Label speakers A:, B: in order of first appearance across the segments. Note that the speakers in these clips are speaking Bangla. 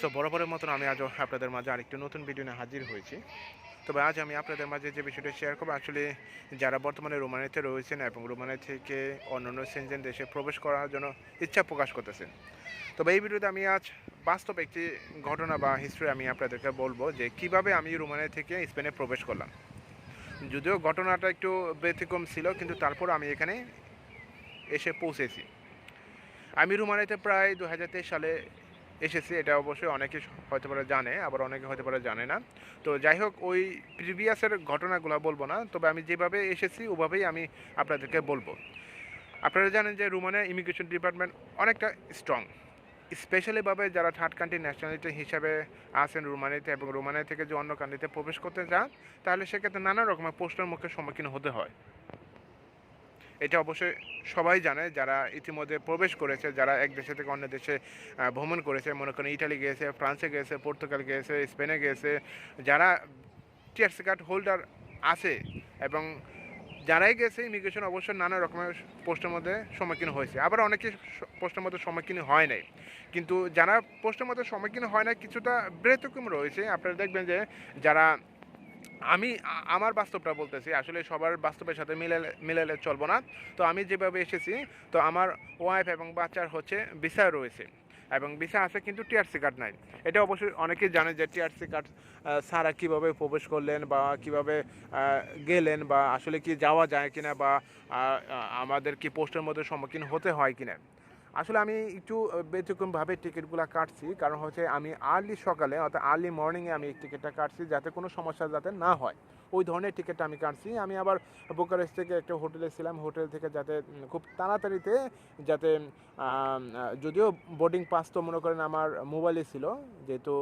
A: সো বরাবরের মতন আমি আজও আপনাদের মাঝে আরেকটি নতুন ভিডিও নিয়ে হাজির হয়েছি। তবে আজ আমি আপনাদের মাঝে যে বিষয়টা শেয়ার করব আসলে যারা বর্তমানে রোমানিতে রয়েছেন এবং রোমানি থেকে অন্যান্য সেনজেন দেশে প্রবেশ করার জন্য ইচ্ছা প্রকাশ করতেছেন। তবে এই ভিডিওতে আমি আজ বাস্তব একটি ঘটনা বা হিস্ট্রি আমি আপনাদেরকে বলব যে কীভাবে আমি রোমানি থেকে স্পেনে প্রবেশ করলাম। যদিও ঘটনাটা একটু ব্যতিক্রম ছিল, কিন্তু তারপর আমি এখানে এসে পৌঁছেছি। আমি রুমানিতে প্রায় দু হাজার তেইশ সালে এসেছি, এটা অবশ্যই অনেকে হয়তো পারে জানে, আবার অনেকে হয়তো পারে জানে না। তো যাই হোক, ওই প্রিভিয়াসের ঘটনাগুলো বলব না, তবে আমি যেভাবে এসেছি, ওভাবেই আমি আপনাদেরকে বলব। আপনারা জানেন যে রুমানের ইমিগ্রেশন ডিপার্টমেন্ট অনেকটা স্ট্রং। স্পেশালিভাবে যারা থার্ড কান্ট্রি ন্যাশনালিটি হিসাবে আছেন রুমানিতে এবং রুমানিয়া থেকে যে অন্য কান্ট্রিতে প্রবেশ করতে চান, তাহলে সেক্ষেত্রে নানা রকমের প্রশ্নের মুখে সম্মুখীন হতে হয়। এটা অবশ্যই সবাই জানে যারা ইতিমধ্যে প্রবেশ করেছে, যারা এক দেশে থেকে অন্য দেশে ভ্রমণ করেছে, মনে করেন ইটালি গিয়েছে ফ্রান্সে গিয়েছে পর্তুগাল গিয়েছে স্পেনে গিয়েছে যারা টিআরসি কার্ড হোল্ডার আছে এবং যারাই গেছে ইমিগ্রেশন অবশ্যই নানা রকমের প্রশ্নের মধ্যে সম্মুখীন হয়েছে। আবার অনেকে প্রশ্নের মধ্যে সম্মুখীন হয় নাই। কিন্তু যারা প্রশ্নের মধ্যে সম্মুখীন হয় না কিছুটা ব্যতিক্রম রয়েছে। আপনারা দেখবেন যে যারা আমি আমার বাস্তবটা বলতেছি, আসলে সবার বাস্তবের সাথে মিলালে মিলালে চলবো না। তো আমি যেভাবে এসেছি, তো আমার ওয়াইফ এবং বাচ্চার হচ্ছে ভিসা রয়েছে। এবং ভিসা আছে কিন্তু টিআরসি কার্ড নাই। এটা অবশ্যই অনেকেই জানে যে টিআরসি কার্ড ছাড়া কীভাবে প্রবেশ করলেন বা কীভাবে গেলেন বা আসলে কি যাওয়া যায় কিনা বা আমাদের কি পোস্টের মধ্যে সম্মুখীন হতে হয় কিনা। আসলে আমি একটু ব্যতিক্রমভাবে টিকিটগুলো কাটছি। কারণ হচ্ছে আমি আর্লি সকালে, অর্থাৎ আর্লি মর্নিংয়ে আমি এই টিকিটটা কাটছি যাতে কোনো সমস্যা যাতে না হয়। ওই ধরনের টিকিটটা আমি কাটছি। আমি আবার বোকারেস থেকে একটা হোটেলে ছিলাম। হোটেল থেকে যাতে খুব তাড়াতাড়িতে যাতে যদিও বোর্ডিং পাস তো মনে করেন আমার মোবাইলে ছিল, যেহেতু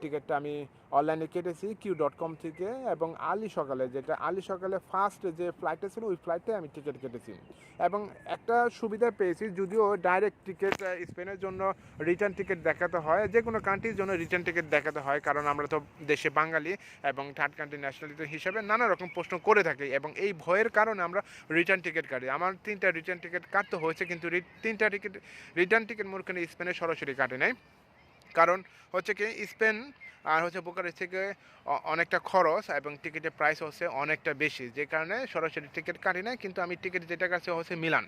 A: টিকিটটা আমি অনলাইনে কেটেছি কিউ ডট কম থেকে এবং আলি সকালে যেটা আলি সকালে ফার্স্ট যে ফ্লাইটটা ছিল, ওই ফ্লাইটে আমি টিকিট কেটেছি। এবং একটা সুবিধা পেয়েছি, যদিও ডাইরেক্ট টিকিট স্পেনের জন্য রিটার্ন টিকিট দেখাতে হয়, যে কোনো কান্ট্রির জন্য রিটার্ন টিকিট দেখাতে হয়, কারণ আমরা তো দেশে বাঙালি এবং থার্ড কান্ট্রি ন্যাশনালিটি হিসাবে নানা রকম প্রশ্ন করে থাকি এবং এই ভয়ের কারণে আমরা রিটার্ন টিকিট কাটি। আমার তিনটা রিটার্ন টিকিট কাটতে হয়েছে, কিন্তু তিনটা টিকিট রিটার্ন টিকিট মোরখানে স্পেনে সরাসরি কাটে নাই। কারণ হচ্ছে কি স্পেন আর হচ্ছে বুকারেস্ট থেকে অনেকটা খরচ এবং টিকিটের প্রাইস হচ্ছে অনেকটা বেশি। যে কারণে সরাসরি টিকিট কাটি না কিন্তু আমি টিকিট যেটা কাছে হচ্ছে মিলান।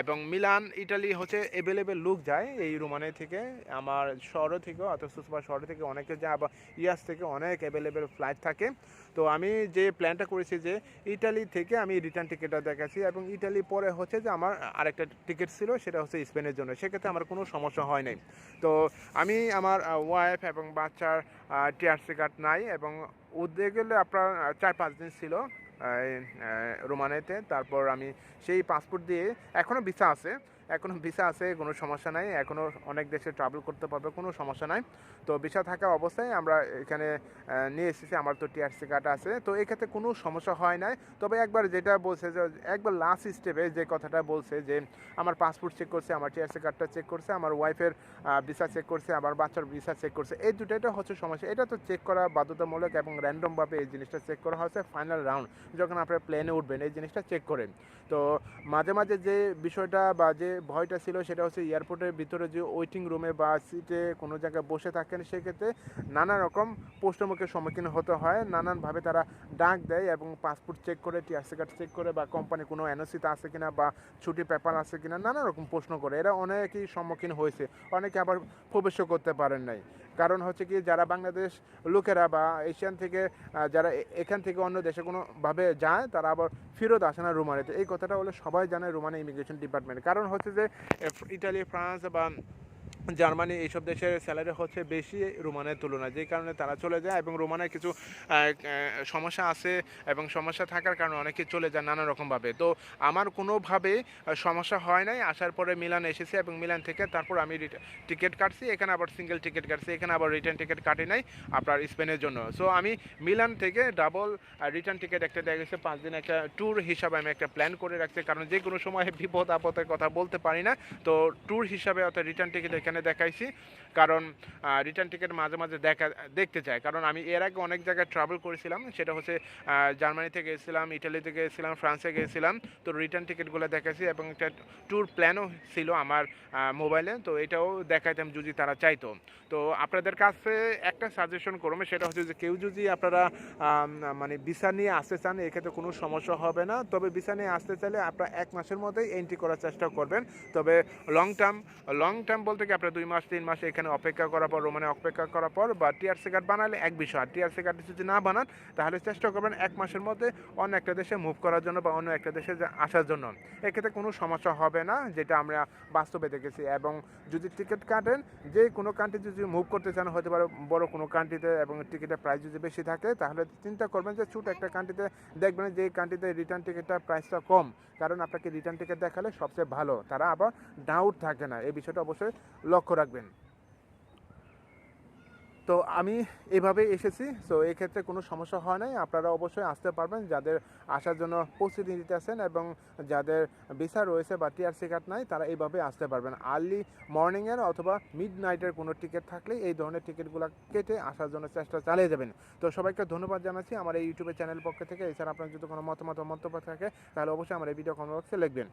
A: এবং মিলান, ইটালি হচ্ছে অ্যাভেলেবেল লোক যায় এই রোমানে থেকে। আমার শহর থেকে, অথচ সুসবা শহর থেকে অনেকে যায়, আবার ইয়াস থেকে অনেক অ্যাভেলেবেল ফ্লাইট থাকে। তো আমি যে প্ল্যানটা করেছি যে ইটালি থেকে আমি রিটার্ন টিকিটটা দেখাচ্ছি এবং ইটালি পরে হচ্ছে যে আমার আরেকটা টিকিট ছিল, সেটা হচ্ছে স্পেনের জন্য। সেক্ষেত্রে আমার কোনো সমস্যা হয় নাই। তো আমি আমার ওয়াইফ এবং বাচ্চার টিআরসি কার্ড নাই এবং উদ্যোগ গেলে আপনার চার পাঁচ দিন ছিল রোমানেতে। তারপর আমি সেই পাসপোর্ট দিয়ে এখনও ভিসা আছে। এখনও ভিসা আছে, কোনো সমস্যা নাই। এখনও অনেক দেশে ট্রাভেল করতে পারবে, কোনো সমস্যা নাই। তো ভিসা থাকা অবস্থায় আমরা এখানে নিয়ে এসেছি। আমার তো টিআরসি কার্ড আছে। তো এক্ষেত্রে কোনো সমস্যা হয় নাই। তবে একবার যেটা বলছে যে, একবার লাস্ট স্টেপে যে কথাটা বলছে যে, আমার পাসপোর্ট চেক করছে, আমার টিআরসি কার্ডটা চেক করছে, আমার ওয়াইফের ভিসা চেক করছে, আমার বাচ্চার ভিসা চেক করছে, এই দুটোটা হচ্ছে সমস্যা। এটা তো চেক করা বাধ্যতামূলক এবং র্যান্ডমভাবে এই জিনিসটা চেক করা হচ্ছে ফাইনাল রাউন্ড যখন আপনারা প্লেনে উঠবেন, এই জিনিসটা চেক করেন। তো মাঝে মাঝে যে বিষয়টা বা যে ভয়টা ছিল সেটা হচ্ছে এয়ারপোর্টের ভিতরে যে ওয়েটিং রুমে বা সিটে কোনো জায়গায় বসে থাকেন, সেক্ষেত্রে নানা রকম প্রশ্নমুখের সম্মুখীন হতে হয়। নানানভাবে তারা ডাক দেয় এবং পাসপোর্ট চেক করে টিআরসি কার্ড চেক করে বা কোম্পানি কোনো এনওসিতে আছে কিনা বা ছুটি পেপার আছে কিনা, নানা রকম প্রশ্ন করে। এরা অনেকেই সম্মুখীন হয়েছে। অনেকে আবার প্রবেশও করতে পারেন নাই। কারণ হচ্ছে কি যারা বাংলাদেশ লোকেরা বা এশিয়ান থেকে যারা এখান থেকে অন্য দেশে কোনোভাবে যায়, তারা আবার ফেরত আসে না রোমানিতে এই কথাটা হলে সবাই জানে রুমানি ইমিগ্রেশন ডিপার্টমেন্ট কারণ হচ্ছে যে ইটালি, ফ্রান্স বা জার্মানি এইসব দেশের স্যালারি হচ্ছে বেশি রোমানের তুলনায় যে কারণে তারা চলে যায় এবং রোমানের কিছু সমস্যা আছে এবং সমস্যা থাকার কারণে অনেকে চলে যায় নানা রকমভাবে। তো আমার কোনোভাবে সমস্যা হয় নাই, আসার পরে মিলান এসেছে এবং মিলান থেকে তারপর আমি টিকিট কাটছি, এখানে আবার সিঙ্গেল টিকিট কাটছি, এখানে আবার রিটার্ন টিকিট কাটি নাই আপনার স্পেনের জন্য। সো আমি মিলান থেকে ডাবল রিটার্ন টিকিট একটা দেওয়া গেছে, পাঁচ দিন একটা ট্যুর হিসাবে আমি একটা প্ল্যান করে রাখছি, কারণ যে কোনো সময় বিপদ আপদের কথা বলতে পারি না। তো ট্যুর হিসাবে অর্থাৎ রিটার্ন টিকিট এখানে দেখাইছি। কারণ রিটার্ন টিকিট মাঝে মাঝে দেখা, দেখতে চাই। কারণ আমি এর আগে অনেক জায়গায় ট্রাভেল করেছিলাম, সেটা হচ্ছে জার্মানিতে গেছিলাম ইটালিতে গেছিলাম ফ্রান্সে গেছিলাম। তো রিটার্ন টিকিটগুলো দেখেছি এবং একটা ট্যুর প্ল্যানও ছিল আমার মোবাইলে তো এটাও দেখাইতাম যদি তারা চাইতো। তো আপনাদের কাছে একটা সাজেশন করব সেটা হচ্ছে যে কেউ যদি আপনারা মানে ভিসা নিয়ে আসতে চান, এক্ষেত্রে কোনো সমস্যা হবে না। তবে ভিসা নিয়ে আসতে চাইলে আপনারা এক মাসের মধ্যেই এন্ট্রি করার চেষ্টা করবেন। তবে লং টার্ম লং টার্ম বলতে কি আপনার দুই মাস, তিন মাস এখানে অপেক্ষা করার পর, রোমানে অপেক্ষা করার পর বা টিআরসি কার্ড বানালে এক বিষয়। আর টিআরসি কার্ড যদি না বানান, তাহলে চেষ্টা করবেন এক মাসের মধ্যে অন্য একটা দেশে মুভ করার জন্য বা অন্য একটা দেশে আসার জন্য। এক্ষেত্রে কোনো সমস্যা হবে না, যেটা আমরা বাস্তবে দেখেছি। এবং যদি টিকিট কাটেন, যে কোনো কান্ট্রি যদি মুভ করতে চান, হতে পারে বড় কোনো কান্ট্রিতে এবং টিকিটের প্রাইস যদি বেশি থাকে, তাহলে চিন্তা করবেন যে ছোট একটা কান্ট্রিতে দেখবেন যে এই কান্ট্রিতে রিটার্ন টিকিটটা প্রাইসটা কম। কারণ আপনাকে রিটার্ন টিকিট দেখালে সবচেয়ে ভালো। তারা আবার ডাউট থাকে না। এই বিষয়টা অবশ্যই লক্ষ্য রাখবেন। তো আমি এভাবে এসেছি। তো এক্ষেত্রে কোনো সমস্যা হয় নাই। আপনারা অবশ্যই আসতে পারবেন। যাদের আসার জন্য প্রস্তুতি নিতে আছেন এবং যাদের ভিসা রয়েছে বা টিআরসি কার্ড নাই, তারা এইভাবে আসতে পারবেন। আর্লি মর্নিংয়ের অথবা মিড নাইটের কোনো টিকিট থাকলে এই ধরনের টিকিটগুলো কেটে আসার জন্য চেষ্টা চালিয়ে যাবেন। তো সবাইকে ধন্যবাদ জানাচ্ছি আমার এই ইউটিউবের চ্যানেল পক্ষ থেকে। এছাড়া আপনার যদি কোনো মতামত মন্তব্য থাকে, তাহলে অবশ্যই আমার এই ভিডিও কমেন্ট বক্সে লিখবেন।